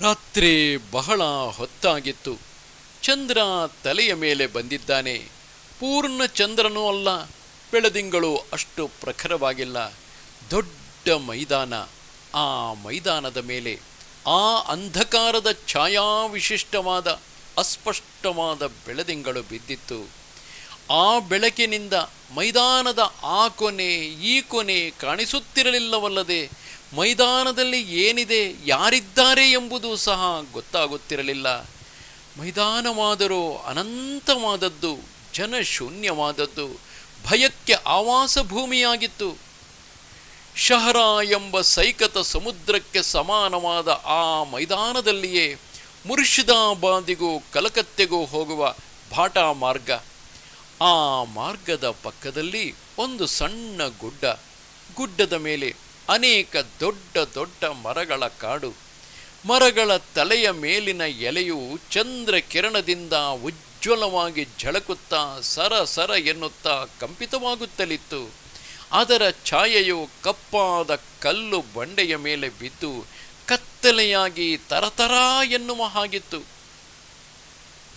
ರಾತ್ರಿ ಬಹಳ ಹೊತ್ತಾಗಿತ್ತು. ಚಂದ್ರ ತಲೆಯ ಮೇಲೆ ಬಂದಿದ್ದಾನೆ. ಪೂರ್ಣ ಚಂದ್ರನೂ ಅಲ್ಲ, ಬೆಳದಿಂಗಳು ಅಷ್ಟು ಪ್ರಖರವಾಗಿಲ್ಲ. ದೊಡ್ಡ ಮೈದಾನ. ಆ ಮೈದಾನದ ಮೇಲೆ ಆ ಅಂಧಕಾರದ ಛಾಯಾವಿಶಿಷ್ಟವಾದ ಅಸ್ಪಷ್ಟವಾದ ಬೆಳದಿಂಗಳು ಬಿದ್ದಿತ್ತು. ಆ ಬೆಳಕಿನಿಂದ ಮೈದಾನದ ಆ ಕೊನೆ, ಈ ಕೊನೆ ಕಾಣಿಸುತ್ತಿರಲಿಲ್ಲವಲ್ಲದೆ ಮೈದಾನದಲ್ಲಿ ಏನಿದೆ, ಯಾರಿದ್ದಾರೆ ಎಂಬುದು ಸಹ ಗೊತ್ತಾಗುತ್ತಿರಲಿಲ್ಲ. ಮೈದಾನವಾದರೂ ಅನಂತವಾದದ್ದು, ಜನಶೂನ್ಯವಾದದ್ದು, ಭಯಕ್ಕೆ ಆವಾಸ ಭೂಮಿಯಾಗಿತ್ತು. ಶಹರ ಎಂಬ ಸೈಕತ ಸಮುದ್ರಕ್ಕೆ ಸಮಾನವಾದ ಆ ಮೈದಾನದಲ್ಲಿಯೇ ಮುರ್ಷಿದಾಬಾದಿಗೂ ಕಲಕತ್ತೆಗೂ ಹೋಗುವ ಭಾಟಾ ಮಾರ್ಗ. ಆ ಮಾರ್ಗದ ಪಕ್ಕದಲ್ಲಿ ಒಂದು ಸಣ್ಣ ಗುಡ್ಡ, ಗುಡ್ಡದ ಮೇಲೆ ಅನೇಕ ದೊಡ್ಡ ದೊಡ್ಡ ಮರಗಳ ಕಾಡು. ಮರಗಳ ತಲೆಯ ಮೇಲಿನ ಎಲೆಯು ಚಂದ್ರ ಕಿರಣದಿಂದ ಉಜ್ವಲವಾಗಿ ಝಳಕುತ್ತಾ ಸರ ಸರ ಎನ್ನುತ್ತಾ ಕಂಪಿತವಾಗುತ್ತಲಿತ್ತು. ಅದರ ಛಾಯೆಯು ಕಪ್ಪಾದ ಕಲ್ಲು ಬಂಡೆಯ ಮೇಲೆ ಬಿದ್ದು ಕತ್ತಲೆಯಾಗಿ ತರತರ ಎನ್ನುವ ಹಾಗಿತ್ತು.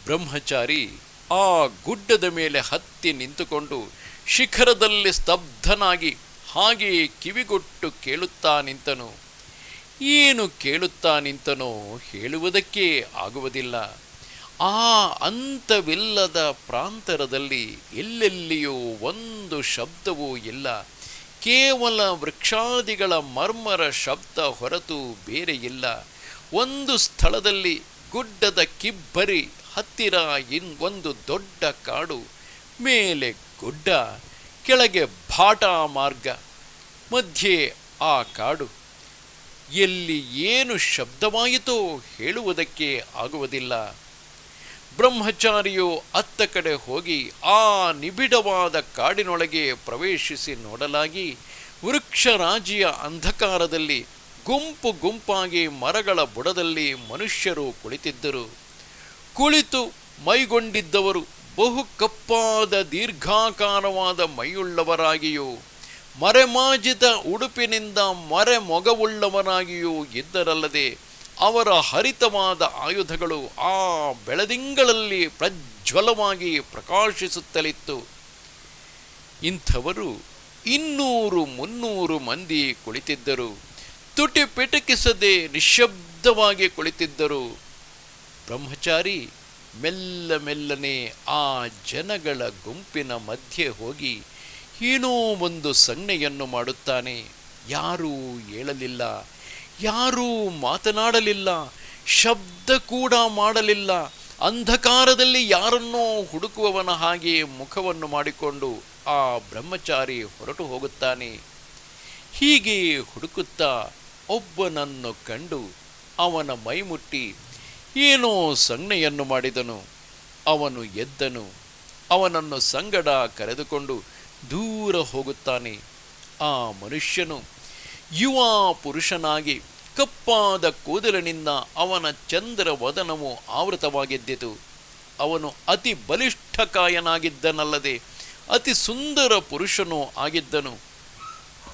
ಬ್ರಹ್ಮಚಾರಿ ಆ ಗುಡ್ಡದ ಮೇಲೆ ಹತ್ತಿ ನಿಂತುಕೊಂಡು ಶಿಖರದಲ್ಲಿ ಸ್ತಬ್ಧನಾಗಿ ಹಾಗೆಯೇ ಕಿವಿಗೊಟ್ಟು ಕೇಳುತ್ತಾ ನಿಂತನು. ಏನು ಕೇಳುತ್ತಾ ನಿಂತನೋ ಹೇಳುವುದಕ್ಕೆ ಆಗುವುದಿಲ್ಲ. ಆ ಅಂತವಿಲ್ಲದ ಪ್ರಾಂತರದಲ್ಲಿ ಎಲ್ಲೆಲ್ಲಿಯೂ ಒಂದು ಶಬ್ದವೂ ಇಲ್ಲ. ಕೇವಲ ವೃಕ್ಷಾದಿಗಳ ಮರ್ಮರ ಶಬ್ದ ಹೊರತು ಬೇರೆ ಇಲ್ಲ. ಒಂದು ಸ್ಥಳದಲ್ಲಿ ಗುಡ್ಡದ ಕಿಬ್ಬರಿ ಹತ್ತಿರ ಇನ್, ಒಂದು ದೊಡ್ಡ ಕಾಡು, ಮೇಲೆ ಗುಡ್ಡ, ಕೆಳಗೆ ಭಾಟಾ ಮಾರ್ಗ. ಮಧ್ಯೆ ಆ ಕಾಡು. ಎಲ್ಲಿ ಏನು ಶಬ್ದವಾಯಿತೋ ಹೇಳುವುದಕ್ಕೆ ಆಗುವುದಿಲ್ಲ. ಬ್ರಹ್ಮಚಾರಿಯು ಅತ್ತ ಕಡೆ ಹೋಗಿ ಆ ನಿಬಿಡವಾದ ಕಾಡಿನೊಳಗೆ ಪ್ರವೇಶಿಸಿ ನೋಡಲಾಗಿ ವೃಕ್ಷರಾಜಿಯ ಅಂಧಕಾರದಲ್ಲಿ ಗುಂಪು ಗುಂಪಾಗಿ ಮರಗಳ ಬುಡದಲ್ಲಿ ಮನುಷ್ಯರು ಕುಳಿತಿದ್ದರು. ಕುಳಿತು ಮೈಗೊಂಡಿದ್ದವರು ಬಹು ಕಪ್ಪಾದ ದೀರ್ಘಾಕಾರವಾದ ಮೈಯುಳ್ಳವರಾಗಿಯೂ ಮರೆಮಾಜಿದ ಉಡುಪಿನಿಂದ ಮರೆ ಮೊಗವುಳ್ಳವರಾಗಿಯೂ ಇದ್ದರಲ್ಲದೆ ಅವರ ಹರಿತವಾದ ಆಯುಧಗಳು ಆ ಬೆಳದಿಂಗಳಲ್ಲಿ ಪ್ರಜ್ವಲವಾಗಿ ಪ್ರಕಾಶಿಸುತ್ತಲಿತ್ತು. ಇಂಥವರು ಇನ್ನೂರು ಮುನ್ನೂರು ಮಂದಿ ಕುಳಿತಿದ್ದರು. ತುಟಿ ಪಿಟಕಿಸದೆ ನಿಶ್ಶಬ್ದವಾಗಿ ಕುಳಿತಿದ್ದರು. ಬ್ರಹ್ಮಚಾರಿ ಮೆಲ್ಲ ಮೆಲ್ಲನೆ ಆ ಜನಗಳ ಗುಂಪಿನ ಮಧ್ಯೆ ಹೋಗಿ ಏನೋ ಒಂದು ಸಂಜ್ಞೆಯನ್ನು ಮಾಡುತ್ತಾನೆ. ಯಾರೂ ಹೇಳಲಿಲ್ಲ. ಯಾರೂ ಮಾತನಾಡಲಿಲ್ಲ. ಶಬ್ದ ಕೂಡ ಮಾಡಲಿಲ್ಲ. ಅಂಧಕಾರದಲ್ಲಿ ಯಾರನ್ನೋ ಹುಡುಕುವವನ ಹಾಗೆ ಮುಖವನ್ನು ಮಾಡಿಕೊಂಡು ಆ ಬ್ರಹ್ಮಚಾರಿ ಹೊರಟು ಹೋಗುತ್ತಾನೆ. ಹೀಗೆ ಹುಡುಕುತ್ತಾ ಒಬ್ಬನನ್ನು ಕಂಡು ಅವನ ಮೈಮುಟ್ಟಿ ಏನೋ ಸಂಜ್ಞೆಯನ್ನು ಮಾಡಿದನು. ಅವನು ಎದ್ದನು. ಅವನನ್ನು ಸಂಗಡ ಕರೆದುಕೊಂಡು ದೂರ ಹೋಗುತ್ತಾನೆ. ಆ ಮನುಷ್ಯನು ಯುವ ಪುರುಷನಾಗಿ ಕಪ್ಪಾದ ಕೂದಲಿನಿಂದ ಅವನ ಚಂದ್ರ ವದನವು ಆವೃತವಾಗಿದ್ದಿತು. ಅವನು ಅತಿ ಬಲಿಷ್ಠಕಾಯನಾಗಿದ್ದನಲ್ಲದೆ ಅತಿ ಸುಂದರ ಪುರುಷನೂ ಆಗಿದ್ದನು.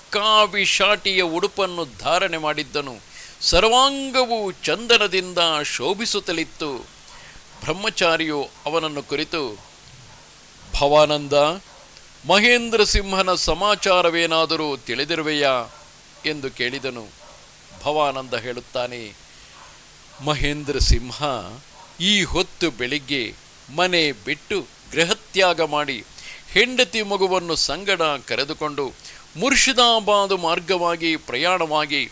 ಕಾವಿ ಶಾಟಿಯ ಉಡುಪನ್ನು ಧಾರಣೆ ಮಾಡಿದ್ದನು. ಸರ್ವಾಂಗವು ಚಂದನದಿಂದ ಶೋಭಿಸುತ್ತಲಿತ್ತು. ಬ್ರಹ್ಮಚಾರಿಯು ಅವನನ್ನು ಕುರಿತು, ಭವಾನಂದ ಮಹೇಂದ್ರ ಸಿಂಹನ ಸಮಾಚಾರವೇನಾದರೂ ತಿಳಿದಿರುವೆಯಾ ಎಂದು ಕೇಳಿದನು. ಭವಾನಂದ ಹೇಳುತ್ತಾನೆ, ಮಹೇಂದ್ರ ಸಿಂಹ, ಈ ಹೊತ್ತು ಬೆಳಿಗ್ಗೆ ಮನೆ ಬಿಟ್ಟು ಗೃಹತ್ಯಾಗ ಮಾಡಿ ಹೆಂಡತಿ ಮಗುವನ್ನು ಸಂಗಡ ಕರೆದುಕೊಂಡು ಮುರ್ಷಿದಾಬಾದ್ ಮಾರ್ಗವಾಗಿ ಪ್ರಯಾಣವಾಗಿ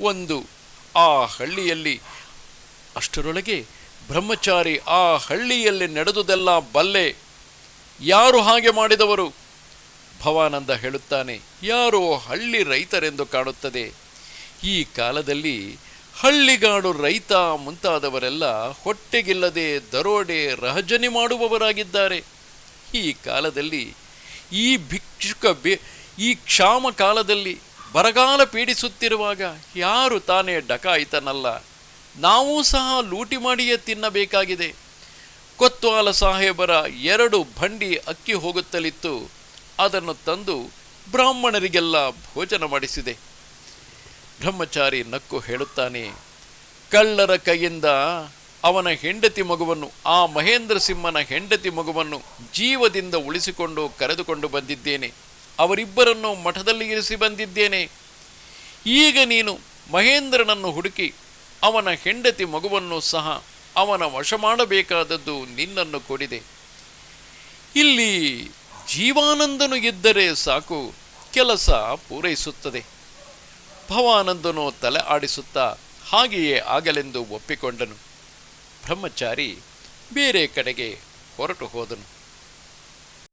ಒಂದು ಆ ಹಳ್ಳಿಯಲ್ಲಿ, ಅಷ್ಟರೊಳಗೆ ಬ್ರಹ್ಮಚಾರಿ ಆ ಹಳ್ಳಿಯಲ್ಲಿ ನಡೆದುದೆಲ್ಲ ಬಲ್ಲೆ. ಯಾರು ಹಾಗೆ ಮಾಡಿದವರು? ಭವಾನಂದ ಹೇಳುತ್ತಾನೆ, ಯಾರೋ ಹಳ್ಳಿ ರೈತರೆಂದು ಕಾಣುತ್ತದೆ. ಈ ಕಾಲದಲ್ಲಿ ಹಳ್ಳಿಗಾಡು ರೈತ ಮುಂತಾದವರೆಲ್ಲ ಹೊಟ್ಟೆಗಿಲ್ಲದೆ ದರೋಡೆ, ರಹಜನಿ ಮಾಡುವವರಾಗಿದ್ದಾರೆ. ಈ ಕಾಲದಲ್ಲಿ, ಈ ಭಿಕ್ಷುಕ ಬೆ, ಈ ಕ್ಷಾಮ ಕಾಲದಲ್ಲಿ ಬರಗಾಲ ಪೀಡಿಸುತ್ತಿರುವಾಗ ಯಾರು ತಾನೇ ಡಕಾಯಿತನಲ್ಲ. ನಾವೂ ಸಹ ಲೂಟಿ ಮಾಡಿಯೇ ತಿನ್ನಬೇಕಾಗಿದೆ. ಕೊತ್ವಾಲ ಸಾಹೇಬರ ಎರಡು ಬಂಡಿ ಅಕ್ಕಿ ಹೋಗುತ್ತಲಿತ್ತು. ಅದನ್ನು ತಂದು ಬ್ರಾಹ್ಮಣರಿಗೆಲ್ಲ ಭೋಜನ ಮಾಡಿಸಿದೆ. ಬ್ರಹ್ಮಚಾರಿ ನಕ್ಕು ಹೇಳುತ್ತಾನೆ, ಕಳ್ಳರ ಕೈಯಿಂದ ಅವನ ಹೆಂಡತಿ ಮಗುವನ್ನು, ಆ ಮಹೇಂದ್ರ ಸಿಂಹನ ಹೆಂಡತಿ ಮಗುವನ್ನು ಜೀವದಿಂದ ಉಳಿಸಿಕೊಂಡು ಕರೆದುಕೊಂಡು ಬಂದಿದ್ದೇನೆ. ಅವರಿಬ್ಬರನ್ನು ಮಠದಲ್ಲಿ ಇರಿಸಿ ಬಂದಿದ್ದೇನೆ. ಈಗ ನೀನು ಮಹೇಂದ್ರನನ್ನು ಹುಡುಕಿ ಅವನ ಹೆಂಡತಿ ಮಗುವನ್ನು ಸಹ ಅವನ ವಶ ಮಾಡಬೇಕಾದದ್ದು ನಿನ್ನನ್ನು ಕೊಡಿದೆ. ಇಲ್ಲಿ ಜೀವಾನಂದನು ಇದ್ದರೆ ಸಾಕು, ಕೆಲಸ ಪೂರೈಸುತ್ತದೆ. ಭವಾನಂದನು ತಲೆ ಆಡಿಸುತ್ತಾ ಹಾಗೆಯೇ ಆಗಲೆಂದು ಒಪ್ಪಿಕೊಂಡನು. ಬ್ರಹ್ಮಚಾರಿ ಬೇರೆ ಕಡೆಗೆ ಹೊರಟು ಹೋದನು.